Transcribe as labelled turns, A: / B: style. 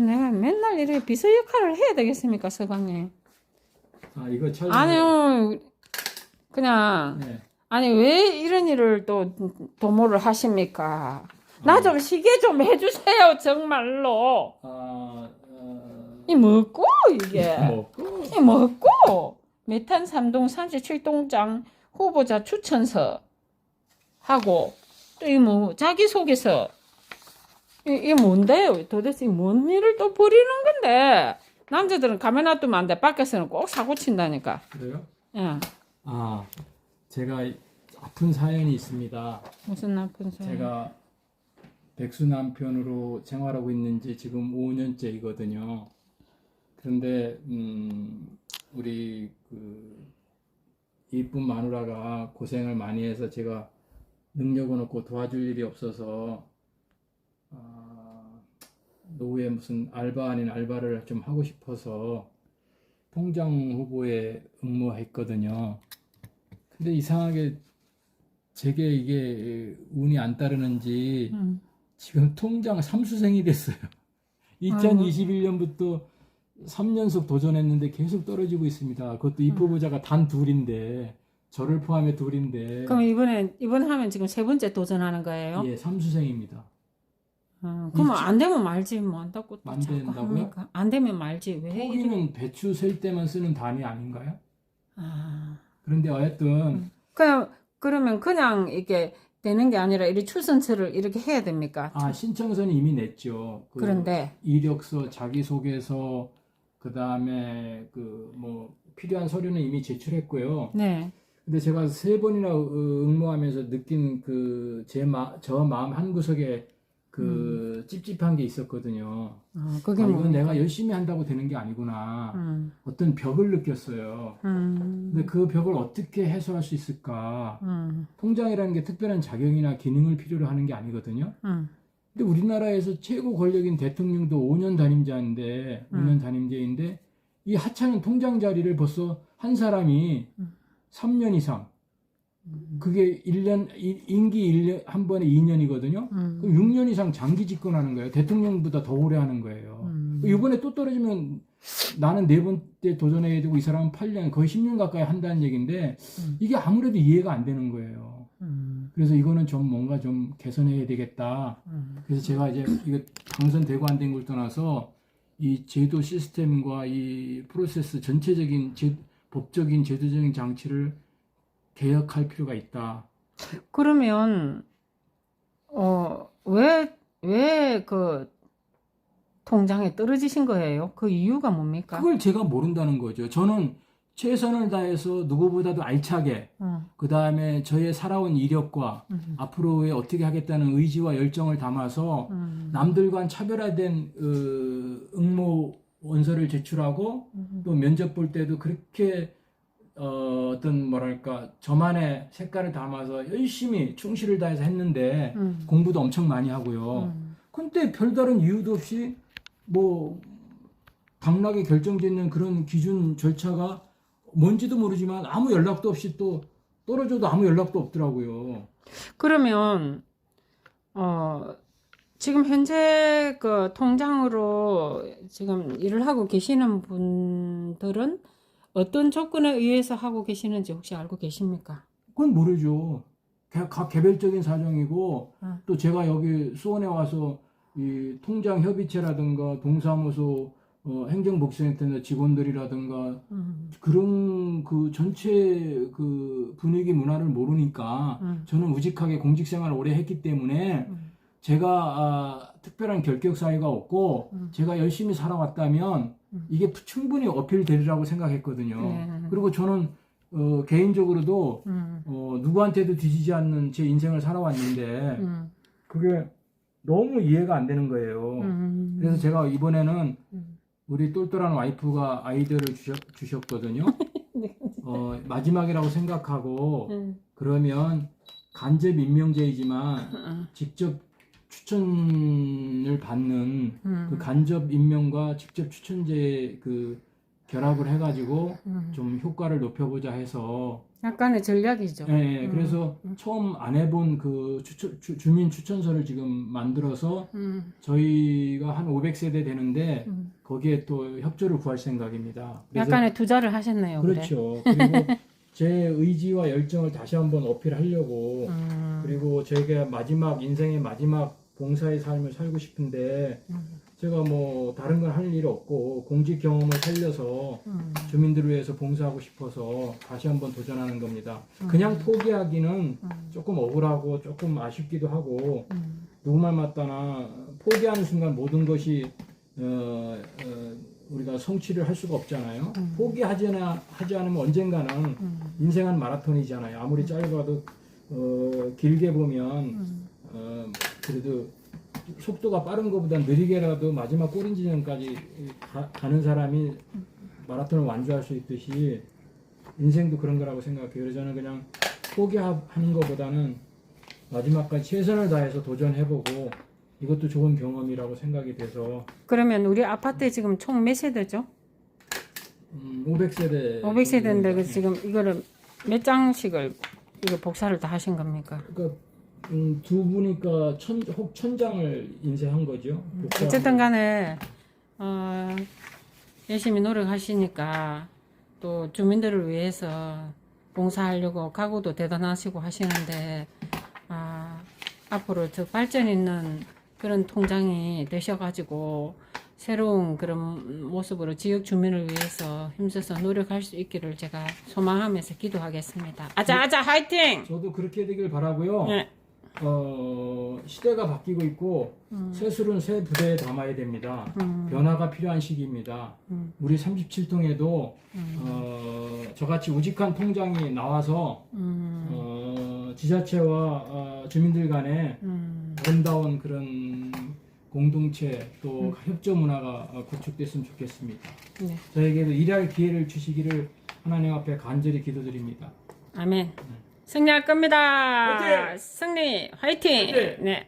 A: 내가 맨날 이렇게 비서 역할을 해야 되겠습니까, 서방님?
B: 아 이거 촬영.
A: 아니요, 그냥,
B: 네.
A: 아니, 왜 이런 일을 또 도모를 하십니까? 나 좀 시계 좀 해주세요, 정말로.
B: 아 어,
A: 이 뭐고, 이게?
B: 먹고
A: 이 뭐고? 메탄 3동 37동장 후보자 추천서 하고, 또 이 뭐, 자기소개서. 이, 이게 뭔데요? 도대체 이뭔 일을 또 벌이는 건데? 남자들은 가만 놔두면 안 돼. 밖에서는 꼭 사고 친다니까.
B: 그래요?
A: 예.
B: 아 제가 아픈 사연이 있습니다.
A: 무슨 나쁜 소리.
B: 제가 백수 남편으로 생활하고 있는지 지금 5년째이거든요. 그런데 음, 우리 그 이쁜 마누라가 고생을 많이 해서 제가 능력은 없고 도와줄 일이 없어서 아, 노후에 무슨 알바 아닌 알바를 좀 하고 싶어서 통장 후보에 응모했거든요. 근데 이상하게 제게 이게 운이 안 따르는지
A: 음.
B: 지금 통장 삼수생이 됐어요. 2021년부터 3연속 도전했는데 계속 떨어지고 있습니다. 그것도 입후보자가 단 둘인데 저를 포함해 둘인데
A: 그럼 이번에, 이번 하면 지금 세 번째 도전하는 거예요?
B: 예, 삼수생입니다.
A: 어, 그러면
B: 일찍-
A: 안 되면 말지 뭐 한다고 또
B: 안
A: 자꾸
B: 된다고요?
A: 합니까? 안 되면 말지 왜 이래?
B: 포기는 배추 셀 때만 쓰는 단위 아닌가요?
A: 아,
B: 그런데 어쨌든
A: 그냥 그러면 그냥 이게 되는 게 아니라 이 출선처를 이렇게 해야 됩니까?
B: 아 신청서는 이미 냈죠. 그
A: 그런데
B: 이력서, 자기소개서, 그 다음에 그 뭐 필요한 서류는 이미 제출했고요.
A: 네,
B: 근데 제가 세 번이나 어, 응모하면서 느낀 그 제 마, 저 마음 한 구석에 그 찝찝한 게 있었거든요.
A: 어, 그게
B: 아,
A: 뭐?
B: 이건 내가 열심히 한다고 되는 게 아니구나.
A: 음,
B: 어떤 벽을 느꼈어요.
A: 음,
B: 근데 그 벽을 어떻게 해소할 수 있을까?
A: 음,
B: 통장이라는 게 특별한 자격이나 기능을 필요로 하는 게 아니거든요.
A: 음,
B: 근데 우리나라에서 최고 권력인 대통령도 5년 단임자인데,
A: 음.
B: 5년 단임제인데, 이 하찮은 통장 자리를 벌써 한 사람이
A: 음.
B: 3년 이상, 그게 1년, 임기 1년, 한 번에 2년이거든요?
A: 음,
B: 그럼 6년 이상 장기 집권하는 거예요. 대통령보다 더 오래 하는 거예요.
A: 음.
B: 이번에 또 떨어지면 나는 네 번째 도전해야 되고 이 사람은 8년, 거의 10년 가까이 한다는 얘기인데,
A: 음.
B: 이게 아무래도 이해가 안 되는 거예요.
A: 음,
B: 그래서 이거는 좀 뭔가 좀 개선해야 되겠다.
A: 음.
B: 그래서 제가 이제 이거 당선되고 안 된 걸 떠나서 이 제도 시스템과 이 프로세스 전체적인 제, 법적인 제도적인 장치를 개혁할 필요가 있다.
A: 그러면 어왜 왜 그 통장에 떨어지신 거예요? 그 이유가 뭡니까?
B: 그걸 제가 모른다는 거죠. 저는 최선을 다해서 누구보다도 알차게
A: 어,
B: 그 다음에 저의 살아온 이력과
A: 음,
B: 앞으로의 어떻게 하겠다는 의지와 열정을 담아서
A: 음,
B: 남들과는 차별화된 어, 응모 원서를 제출하고
A: 음,
B: 또 면접 볼 때도 그렇게 어, 어떤 뭐랄까 저만의 색깔을 담아서 열심히 충실을 다해서 했는데
A: 음,
B: 공부도 엄청 많이 하고요.
A: 음,
B: 근데 별다른 이유도 없이 뭐 당락에 결정짓는 그런 기준 절차가 뭔지도 모르지만 아무 연락도 없이 또 떨어져도 아무 연락도 없더라고요.
A: 그러면 어 지금 현재 그 통장으로 지금 일을 하고 계시는 분들은 어떤 조건에 의해서 하고 계시는지 혹시 알고 계십니까?
B: 그건 모르죠. 개- 각 개별적인 사정이고
A: 어.
B: 또 제가 여기 수원에 와서 이 통장 협의체라든가 동사무소 어, 행정복지센터 직원들이라든가
A: 음,
B: 그런 그 전체 그 분위기 문화를 모르니까
A: 음.
B: 저는 우직하게 공직 생활을 오래 했기 때문에
A: 음.
B: 제가 아, 특별한 결격 사유가 없고
A: 음.
B: 제가 열심히 살아왔다면
A: 음.
B: 이게 충분히 어필되리라고 생각했거든요.
A: 네.
B: 그리고 저는 어, 개인적으로도
A: 음,
B: 어, 누구한테도 뒤지지 않는 제 인생을 살아왔는데
A: 음,
B: 그게 너무 이해가 안 되는 거예요.
A: 음,
B: 그래서 제가 이번에는
A: 음.
B: 우리 똘똘한 와이프가 아이디어를 주셨, 주셨거든요.
A: 네.
B: 어, 마지막이라고 생각하고
A: 음,
B: 그러면 간접 임명제이지만
A: 음,
B: 직접 추천을 받는
A: 음.
B: 그 간접 임명과 직접 추천제 그 결합을 해가지고
A: 음.
B: 좀 효과를 높여보자 해서
A: 약간의 전략이죠.
B: 예, 예,
A: 음.
B: 그래서 처음 안 해본 그 추천, 주, 주민 추천서를 지금 만들어서
A: 음.
B: 저희가 한 500세대 되는데
A: 음.
B: 거기에 또 협조를 구할 생각입니다.
A: 약간의 투자를 하셨네요. 그래.
B: 그렇죠. 그리고 제 의지와 열정을 다시 한번 어필하려고
A: 음.
B: 그리고 저희가 마지막 인생의 마지막 봉사의 삶을 살고 싶은데
A: 음.
B: 제가 뭐 다른 건 할 일 없고 공직 경험을 살려서
A: 음.
B: 주민들을 위해서 봉사하고 싶어서 다시 한번 도전하는 겁니다. 그냥 포기하기는
A: 음.
B: 조금 억울하고 조금 아쉽기도 하고
A: 음.
B: 누구 말 맞다나 포기하는 순간 모든 것이 어, 어, 우리가 성취를 할 수가 없잖아요.
A: 음.
B: 포기하지나 하지 않으면 언젠가는
A: 음.
B: 인생은 마라톤이잖아요. 아무리 짧아도 어, 길게 보면
A: 음.
B: 어, 그래도 속도가 빠른 것보다 느리게라도 마지막 꼬린 지점까지 가, 가는 사람이 마라톤을 완주할 수 있듯이 인생도 그런 거라고 생각해요. 그래서 저는 그냥 포기하는 것보다는 마지막까지 최선을 다해서 도전해보고 이것도 좋은 경험이라고 생각이 돼서
A: 그러면 우리 아파트에 지금 총 몇 세대죠?
B: 음, 500세대
A: 500세대인데 그 지금 이거를 몇 장씩을 이거 복사를 다 하신 겁니까?
B: 그러니까 음, 두 분이니까 천, 혹 천장을 인쇄한 거죠. 복사한
A: 어쨌든 간에 어, 열심히 노력하시니까 또 주민들을 위해서 봉사하려고 각오도 대단하시고 하시는데 아, 앞으로 더 발전 있는 그런 통장이 되셔가지고 새로운 그런 모습으로 지역 주민을 위해서 힘써서 노력할 수 있기를 제가 소망하면서 기도하겠습니다. 아자 아자 화이팅!
B: 저도 그렇게 되길 바라고요.
A: 네.
B: 어, 시대가 바뀌고 있고
A: 음.
B: 새 술은 새 부대에 담아야 됩니다.
A: 음.
B: 변화가 필요한 시기입니다.
A: 음.
B: 우리 37동에도
A: 음.
B: 어, 저같이 우직한 통장이 나와서
A: 음.
B: 어, 지자체와 어, 주민들 간에
A: 음.
B: 아름다운 그런 공동체 또 협조 문화가 어, 구축됐으면 좋겠습니다.
A: 네.
B: 저에게도 일할 기회를 주시기를 하나님 앞에 간절히 기도드립니다.
A: 아멘. 승리할 겁니다.
B: 화이팅!
A: 승리 화이팅.
B: 화이팅!
A: 네.